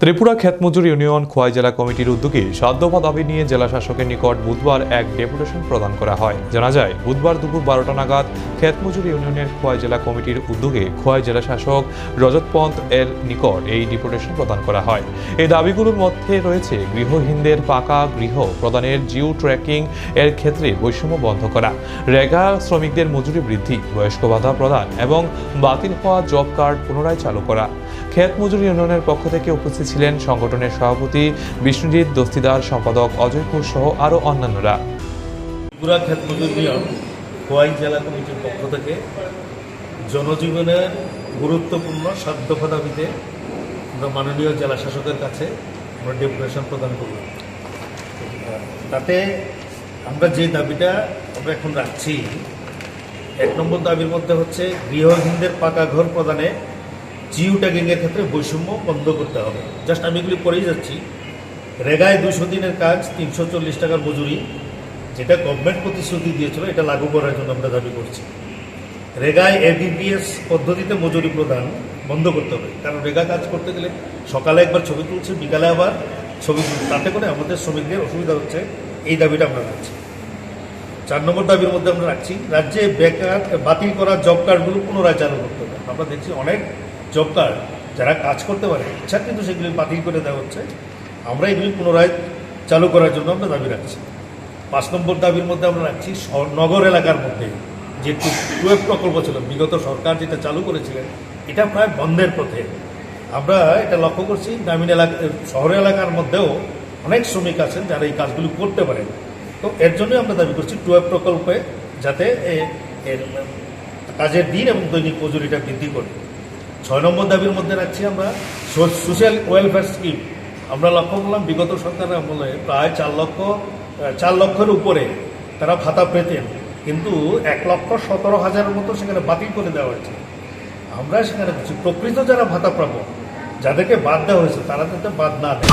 Tripura ক্ষেতমজুর union Khowai জেলা কমিটির উদ্যোগে সাত দাবি নিয়ে জেলা শাসকের নিকট বুধবার এক ডেপুটেশন প্রদান করা হয়। জানা যায়, বুধবার দুপুর বারোটা নাগাদ ক্ষেতমজুর ইউনিয়নের খোয়াই জেলা কমিটির উদ্যোগে খোয়াই জেলা শাসক রজত পন্থ এর নিকট এই ডেপুটেশন প্রদান করা হয়। এই দাবিগুলোর মধ্যে রয়েছে গৃহহীনদের পাকা গৃহ প্রদানের জিও ট্র্যাকিং এর ক্ষেত্রে বৈষম্য বন্ধ করা, রেগা শ্রমিকদের মজুরি বৃদ্ধি, বয়স্ক ভাতা প্রদান এবং বাতিল হওয়া জব কার্ড পুনরায় চালু করা। ক্ষেত মজুর ইউনিয়নের পক্ষ থেকে উপস্থিত ছিলেন সংগঠনের সভাপতি বিষ্ণুজিৎ দস্তিদার, সম্পাদক অজয় সহ আরও অন্যান্যরা। ত্রিপুরা ক্ষেত মজুর জেলা কমিটির পক্ষ থেকে জনজীবনের গুরুত্বপূর্ণ সাত দাবিতে আমরা মাননীয় জেলা শাসকের কাছে আমরা ডেপুটেশন প্রদান করলাম তাতে আমরা যে দাবিটা আমরা এখন রাখছি, এক নম্বর দাবির মধ্যে হচ্ছে গৃহহীনদের পাকা ঘর প্রদানে জিও ট্যাগিংয়ের ক্ষেত্রে বৈষম্য বন্ধ করতে হবে। জাস্ট আমি এগুলি করেই যাচ্ছি। রেগায় দুশো দিনের কাজ, তিনশো চল্লিশ টাকার মজুরি, যেটা গভর্নমেন্ট প্রতিশ্রুতি দিয়েছিল, এটা লাগু করার জন্য আমরা দাবি করছি। রেগায় এবিপিএস পদ্ধতিতে মজুরি প্রদান বন্ধ করতে হবে। কারণ রেগা কাজ করতে গেলে সকালে একবার ছবি তুলছে, বিকালে আবার ছবি তুলছে। তাতে করে আমাদের শ্রমিকদের অসুবিধা হচ্ছে, এই দাবিটা আমরা রাখছি। চার নম্বর দাবির মধ্যে আমরা রাখছি, রাজ্যে বেকার বাতিল করা জব কার্ডগুলো পুনরায় চালু করতে হবে। আমরা দেখছি অনেক জব কার্ড যারা কাজ করতে পারে, ইচ্ছা কিন্তু সেগুলি বাতিল করে দেওয়া হচ্ছে। আমরা এগুলি পুনরায় চালু করার জন্য আমরা দাবি রাখছি। পাঁচ নম্বর দাবির মধ্যে আমরা রাখছি নগর এলাকার মধ্যে যে টুয়েলভ প্রকল্প ছিল, বিগত সরকার যেটা চালু করেছিলেন, এটা প্রায় বন্ধের পথে। আমরা এটা লক্ষ্য করছি, গ্রামীণ এলাকা শহর এলাকার মধ্যেও অনেক শ্রমিক আছেন যারা এই কাজগুলি করতে পারেন। তো এর জন্যই আমরা দাবি করছি টুয়েলভ প্রকল্পে যাতে কাজের দিন এবং দৈনিক মজুরিটা বৃদ্ধি করে। ছয় নম্বর দাবির মধ্যে রাখছি আমরা সোশ্যাল ওয়েলফেয়ার স্কিম। আমরা লক্ষ্য করলাম বিগত সরকারের আমলে প্রায় চার লক্ষ চার লক্ষের উপরে তারা ভাতা পেতেন, কিন্তু এক লক্ষ সতেরো হাজারের মতো সেখানে বাতিল করে দেওয়া হয়েছে। আমরা সেখানে প্রকৃত যারা ভাতা প্রাপক যাদেরকে বাদ দেওয়া হয়েছে, তারা যাতে বাদ না দেয়।